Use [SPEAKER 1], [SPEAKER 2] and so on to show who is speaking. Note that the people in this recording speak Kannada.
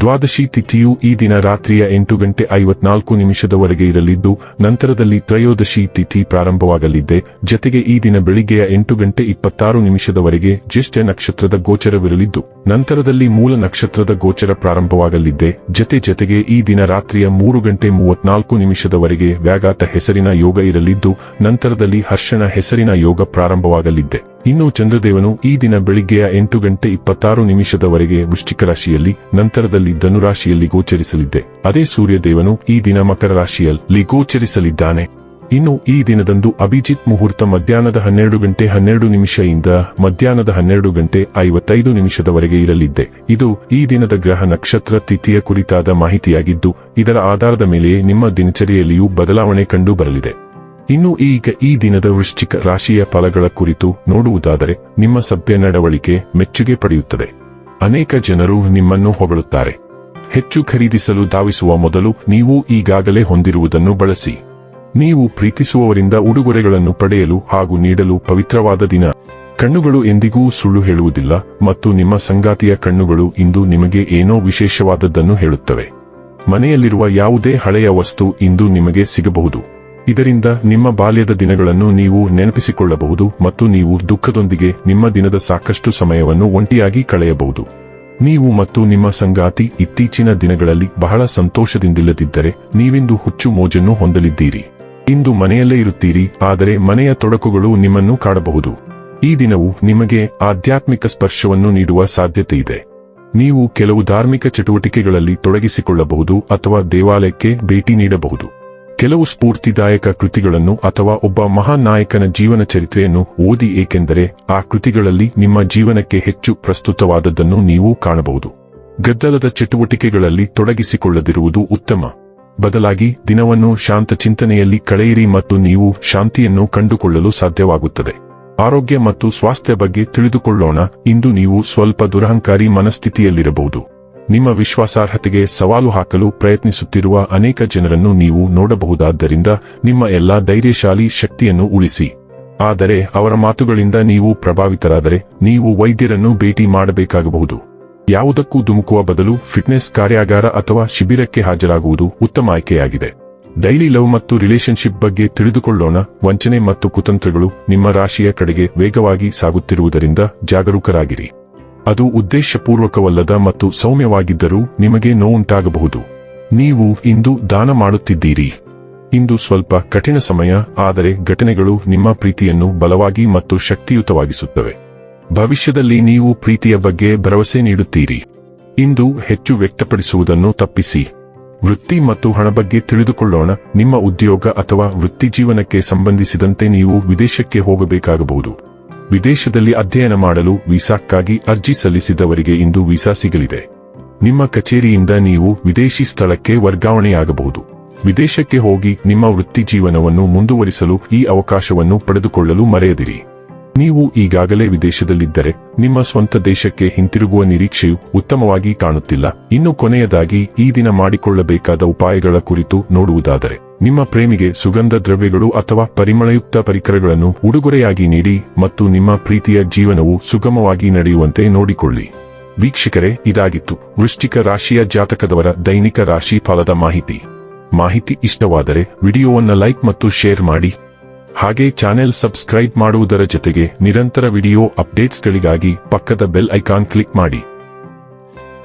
[SPEAKER 1] ದ್ವಾದಶಿ ತಿಥಿಯು ಈ ದಿನ ರಾತ್ರಿಯ ಎಂಟು ಗಂಟೆ ಐವತ್ನಾಲ್ಕು ನಿಮಿಷದವರೆಗೆ ಇರಲಿದ್ದು, ನಂತರದಲ್ಲಿ ತ್ರಯೋದಶಿ ತಿಥಿ ಪ್ರಾರಂಭವಾಗಲಿದ್ದೆ ಜತೆಗೆ ಈ ದಿನ ಬೆಳಿಗ್ಗೆಯ ಎಂಟು ಗಂಟೆ ಇಪ್ಪತ್ತಾರು ನಿಮಿಷದವರೆಗೆ ಜ್ಯೇಷ್ಠ ನಕ್ಷತ್ರದ ಗೋಚರವಿರಲಿದ್ದು, ನಂತರದಲ್ಲಿ ಮೂಲ ನಕ್ಷತ್ರದ ಗೋಚರ ಪ್ರಾರಂಭವಾಗಲಿದೆ. ಜತೆ ಜತೆಗೆ ಈ ದಿನ ರಾತ್ರಿಯ ಮೂರು ಗಂಟೆ ಮೂವತ್ನಾಲ್ಕು ನಿಮಿಷದವರೆಗೆ ವ್ಯಾಘಾತ ಹೆಸರಿನ ಯೋಗ ಇರಲಿದ್ದು, ನಂತರದಲ್ಲಿ ಹರ್ಷಣ ಹೆಸರಿನ ಯೋಗ ಪ್ರಾರಂಭವಾಗಲಿದ್ದೆ ಇನ್ನು ಚಂದ್ರದೇವನು ಈ ದಿನ ಬೆಳಿಗ್ಗೆಯ ಎಂಟು ಗಂಟೆ ಇಪ್ಪತ್ತಾರು ನಿಮಿಷದವರೆಗೆ ವೃಶ್ಚಿಕ ರಾಶಿಯಲ್ಲಿ, ನಂತರದಲ್ಲಿ ಧನುರಾಶಿಯಲ್ಲಿ ಗೋಚರಿಸಲಿದ್ದೆ. ಅದೇ ಸೂರ್ಯದೇವನು ಈ ದಿನ ಮಕರ ರಾಶಿಯಲ್ಲಿ ಗೋಚರಿಸಲಿದ್ದಾನೆ. ಇನ್ನು ಈ ದಿನದಂದು ಅಭಿಜಿತ್ ಮುಹೂರ್ತ ಮಧ್ಯಾಹ್ನದ ಹನ್ನೆರಡು ಗಂಟೆ ಹನ್ನೆರಡು ನಿಮಿಷದಿಂದ ಮಧ್ಯಾಹ್ನದ ಹನ್ನೆರಡು ಗಂಟೆ ಐವತ್ತೈದು ನಿಮಿಷದವರೆಗೆ ಇರಲಿದ್ದೆ. ಇದು ಈ ದಿನದ ಗ್ರಹ ನಕ್ಷತ್ರ ತಿಥಿಯ ಕುರಿತಾದ ಮಾಹಿತಿಯಾಗಿದ್ದು, ಇದರ ಆಧಾರದ ಮೇಲೆಯೇ ನಿಮ್ಮ ದಿನಚರಿಯಲ್ಲಿಯೂ ಬದಲಾವಣೆ ಕಂಡು ಬರಲಿದೆ. ಇನ್ನು ಈಗ ಈ ದಿನದ ವೃಶ್ಚಿಕ ರಾಶಿಯ ಫಲಗಳ ಕುರಿತು ನೋಡುವುದಾದರೆ, ನಿಮ್ಮ ಸಭ್ಯ ನಡವಳಿಕೆ ಮೆಚ್ಚುಗೆ ಪಡೆಯುತ್ತದೆ. ಅನೇಕ ಜನರು ನಿಮ್ಮನ್ನು ಹೊಗಳುತ್ತಾರೆ. ಹೆಚ್ಚು ಖರೀದಿಸಲು ಧಾವಿಸುವ ಮೊದಲು ನೀವು ಈಗಾಗಲೇ ಹೊಂದಿರುವುದನ್ನು ಬಳಸಿ. ನೀವು ಪ್ರೀತಿಸುವವರಿಂದ ಉಡುಗೊರೆಗಳನ್ನು ಪಡೆಯಲು ಹಾಗೂ ನೀಡಲು ಪವಿತ್ರವಾದ ದಿನ. ಕಣ್ಣುಗಳು ಎಂದಿಗೂ ಸುಳ್ಳು ಹೇಳುವುದಿಲ್ಲ ಮತ್ತು ನಿಮ್ಮ ಸಂಗಾತಿಯ ಕಣ್ಣುಗಳು ಇಂದು ನಿಮಗೆ ಏನೋ ವಿಶೇಷವಾದದ್ದನ್ನು ಹೇಳುತ್ತವೆ. ಮನೆಯಲ್ಲಿರುವ ಯಾವುದೇ ಹಳೆಯ ವಸ್ತು ಇಂದು ನಿಮಗೆ ಸಿಗಬಹುದು. ಇದರಿಂದ ನಿಮ್ಮ ಬಾಲ್ಯದ ದಿನಗಳನ್ನು ನೀವು ನೆನಪಿಸಿಕೊಳ್ಳಬಹುದು ಮತ್ತು ನೀವು ದುಃಖದೊಂದಿಗೆ ನಿಮ್ಮ ದಿನದ ಸಾಕಷ್ಟು ಸಮಯವನ್ನು ಒಂಟಿಯಾಗಿ ಕಳೆಯಬಹುದು. ನೀವು ಮತ್ತು ನಿಮ್ಮ ಸಂಗಾತಿ ಇತ್ತೀಚಿನ ದಿನಗಳಲ್ಲಿ ಬಹಳ ಸಂತೋಷದಿಂದಿಲ್ಲದಿದ್ದರೆ ನೀವಿಂದು ಹುಚ್ಚು ಮೋಜನ್ನು ಹೊಂದಲಿದ್ದೀರಿ. ಇಂದು ಮನೆಯಲ್ಲೇ ಇರುತ್ತೀರಿ, ಆದರೆ ಮನೆಯ ತೊಡಕುಗಳು ನಿಮ್ಮನ್ನು ಕಾಡಬಹುದು. ಈ ದಿನವು ನಿಮಗೆ ಆಧ್ಯಾತ್ಮಿಕ ಸ್ಪರ್ಶವನ್ನು ನೀಡುವ ಸಾಧ್ಯತೆ ಇದೆ. ನೀವು ಕೆಲವು ಧಾರ್ಮಿಕ ಚಟುವಟಿಕೆಗಳಲ್ಲಿ ತೊಡಗಿಸಿಕೊಳ್ಳಬಹುದು ಅಥವಾ ದೇವಾಲಯಕ್ಕೆ ಭೇಟಿ ನೀಡಬಹುದು. ಕೆಲವು ಸ್ಫೂರ್ತಿದಾಯಕ ಕೃತಿಗಳನ್ನು ಅಥವಾ ಒಬ್ಬ ಮಹಾನ್ ನಾಯಕನ ಜೀವನ ಚರಿತ್ರೆಯನ್ನು ಓದಿ ಏಕೆಂದರೆ ಆ ಕೃತಿಗಳಲ್ಲಿ ನಿಮ್ಮ ಜೀವನಕ್ಕೆ ಹೆಚ್ಚು ಪ್ರಸ್ತುತವಾದದ್ದನ್ನು ನೀವು ಕಾಣಬಹುದು. ಗದ್ದಲದ ಚಟುವಟಿಕೆಗಳಲ್ಲಿ ತೊಡಗಿಸಿಕೊಳ್ಳದಿರುವುದು ಉತ್ತಮ. ಬದಲಾಗಿ, ದಿನವನ್ನು ಶಾಂತ ಚಿಂತನೆಯಲ್ಲಿ ಕಳೆಯಿರಿ ಮತ್ತು ನೀವು ಶಾಂತಿಯನ್ನು ಕಂಡುಕೊಳ್ಳಲು ಸಾಧ್ಯವಾಗುತ್ತದೆ. ಆರೋಗ್ಯ ಮತ್ತು ಸ್ವಾಸ್ಥ್ಯ ಬಗ್ಗೆ ತಿಳಿದುಕೊಳ್ಳೋಣ, ಇಂದು ನೀವು ಸ್ವಲ್ಪ ದುರಹಂಕಾರಿ ಮನಸ್ಥಿತಿಯಲ್ಲಿರಬಹುದು. ನಿಮ್ಮ ವಿಶ್ವಾಸಾರ್ಹತೆಗೆ ಸವಾಲು ಹಾಕಲು ಪ್ರಯತ್ನಿಸುತ್ತಿರುವ ಅನೇಕ ಜನರನ್ನು ನೀವು ನೋಡಬಹುದಾದ್ದರಿಂದ ನಿಮ್ಮ ಎಲ್ಲಾ ಧೈರ್ಯಶಾಲಿ ಶಕ್ತಿಯನ್ನು ಉಳಿಸಿ. ಆದರೆ ಅವರ ಮಾತುಗಳಿಂದ ನೀವು ಪ್ರಭಾವಿತರಾದರೆ ನೀವು ವೈದ್ಯರನ್ನು ಭೇಟಿ ಮಾಡಬೇಕಾಗಬಹುದು. ಯಾವುದಕ್ಕೂ ಧುಮುಕುವ ಬದಲು ಫಿಟ್ನೆಸ್ ಕಾರ್ಯಾಗಾರ ಅಥವಾ ಶಿಬಿರಕ್ಕೆ ಹಾಜರಾಗುವುದು ಉತ್ತಮ ಆಯ್ಕೆಯಾಗಿದೆ. ಡೈಲಿ ಲವ್ ಮತ್ತು ರಿಲೇಶನ್ಶಿಪ್ ಬಗ್ಗೆ ತಿಳಿದುಕೊಳ್ಳೋಣ. ವಂಚನೆ ಮತ್ತು ಕುತಂತ್ರಗಳು ನಿಮ್ಮ ರಾಶಿಯ ಕಡೆಗೆ ವೇಗವಾಗಿ ಸಾಗುತ್ತಿರುವುದರಿಂದ ಜಾಗರೂಕರಾಗಿರಿ. ಅದು ಉದ್ದೇಶಪೂರ್ವಕವಲ್ಲದ ಮತ್ತು ಸೌಮ್ಯವಾಗಿದ್ದರೂ ನಿಮಗೆ ನೋವುಂಟಾಗಬಹುದು. ನೀವು ಇಂದು ದಾನ ಮಾಡುತ್ತಿದ್ದೀರಿ. ಇಂದು ಸ್ವಲ್ಪ ಕಠಿಣ ಸಮಯ, ಆದರೆ ಘಟನೆಗಳು ನಿಮ್ಮ ಪ್ರೀತಿಯನ್ನು ಬಲವಾಗಿ ಮತ್ತು ಶಕ್ತಿಯುತವಾಗಿಸುತ್ತವೆ. ಭವಿಷ್ಯದಲ್ಲಿ ನೀವು ಪ್ರೀತಿಯ ಬಗ್ಗೆ ಭರವಸೆ ನೀಡುತ್ತೀರಿ. ಇಂದು ಹೆಚ್ಚು ವ್ಯಕ್ತಪಡಿಸುವುದನ್ನು ತಪ್ಪಿಸಿ. ವೃತ್ತಿ ಮತ್ತು ಹಣ ಬಗ್ಗೆ ತಿಳಿದುಕೊಳ್ಳೋಣ. ನಿಮ್ಮ ಉದ್ಯೋಗ ಅಥವಾ ವೃತ್ತಿ ಜೀವನಕ್ಕೆ ಸಂಬಂಧಿಸಿದಂತೆ ನೀವು ವಿದೇಶಕ್ಕೆ ಹೋಗಬೇಕಾಗಬಹುದು. ವಿದೇಶದಲ್ಲಿ ಅಧ್ಯಯನ ಮಾಡಲು ವೀಸಾಕ್ಕಾಗಿ ಅರ್ಜಿ ಸಲ್ಲಿಸಿದವರಿಗೆ ಇಂದು ವೀಸಾ ಸಿಗಲಿದೆ. ನಿಮ್ಮ ಕಚೇರಿಯಿಂದ ನೀವು ವಿದೇಶಿ ಸ್ಥಳಕ್ಕೆ ವರ್ಗಾವಣೆಯಾಗಬಹುದು. ವಿದೇಶಕ್ಕೆ ಹೋಗಿ ನಿಮ್ಮ ವೃತ್ತಿ ಜೀವನವನ್ನು ಮುಂದುವರಿಸಲು ಈ ಅವಕಾಶವನ್ನು ಪಡೆದುಕೊಳ್ಳಲು ಮರೆಯದಿರಿ. ನೀವು ಈಗಾಗಲೇ ವಿದೇಶದಲ್ಲಿದ್ದರೆ, ನಿಮ್ಮ ಸ್ವಂತ ದೇಶಕ್ಕೆ ಹಿಂತಿರುಗುವ ನಿರೀಕ್ಷೆಯು ಉತ್ತಮವಾಗಿ ಕಾಣುತ್ತಿಲ್ಲ. ಇನ್ನು ಕೊನೆಯದಾಗಿ ಈ ದಿನ ಮಾಡಿಕೊಳ್ಳಬೇಕಾದ ಉಪಾಯಗಳ ಕುರಿತು ನೋಡುವುದಾದರೆ ನಿಮ್ಮ ಪ್ರೇಮಿಗೆ ಸುಗಂಧ ದ್ರವ್ಯಗಳು ಅಥವಾ ಪರಿಮಳಯುಕ್ತ ಪರಿಕರಗಳನ್ನು ಉಡುಗೊರೆಯಾಗಿ ನೀಡಿ ಮತ್ತು ನಿಮ್ಮ ಪ್ರೀತಿಯ ಜೀವನವು ಸುಗಮವಾಗಿ ನಡೆಯುವಂತೆ ನೋಡಿಕೊಳ್ಳಿ. ವೀಕ್ಷಕರೇ, ಇದಾಗಿತ್ತು ವೃಶ್ಚಿಕ ರಾಶಿಯ ಜಾತಕದವರ ದೈನಿಕ ರಾಶಿ ಫಲದ ಮಾಹಿತಿ. ಮಾಹಿತಿ ಇಷ್ಟವಾದರೆ ವಿಡಿಯೋವನ್ನ ಲೈಕ್ ಮತ್ತು ಶೇರ್ ಮಾಡಿ. ಹಾಗೆ ಚಾನೆಲ್ ಸಬ್ಸ್ಕ್ರೈಬ್ ಮಾಡುವುದರ ಜೊತೆಗೆ ನಿರಂತರ ವಿಡಿಯೋ ಅಪ್ಡೇಟ್ಸ್ಗಳಿಗಾಗಿ ಪಕ್ಕದ ಬೆಲ್ ಐಕಾನ್ ಕ್ಲಿಕ್ ಮಾಡಿ.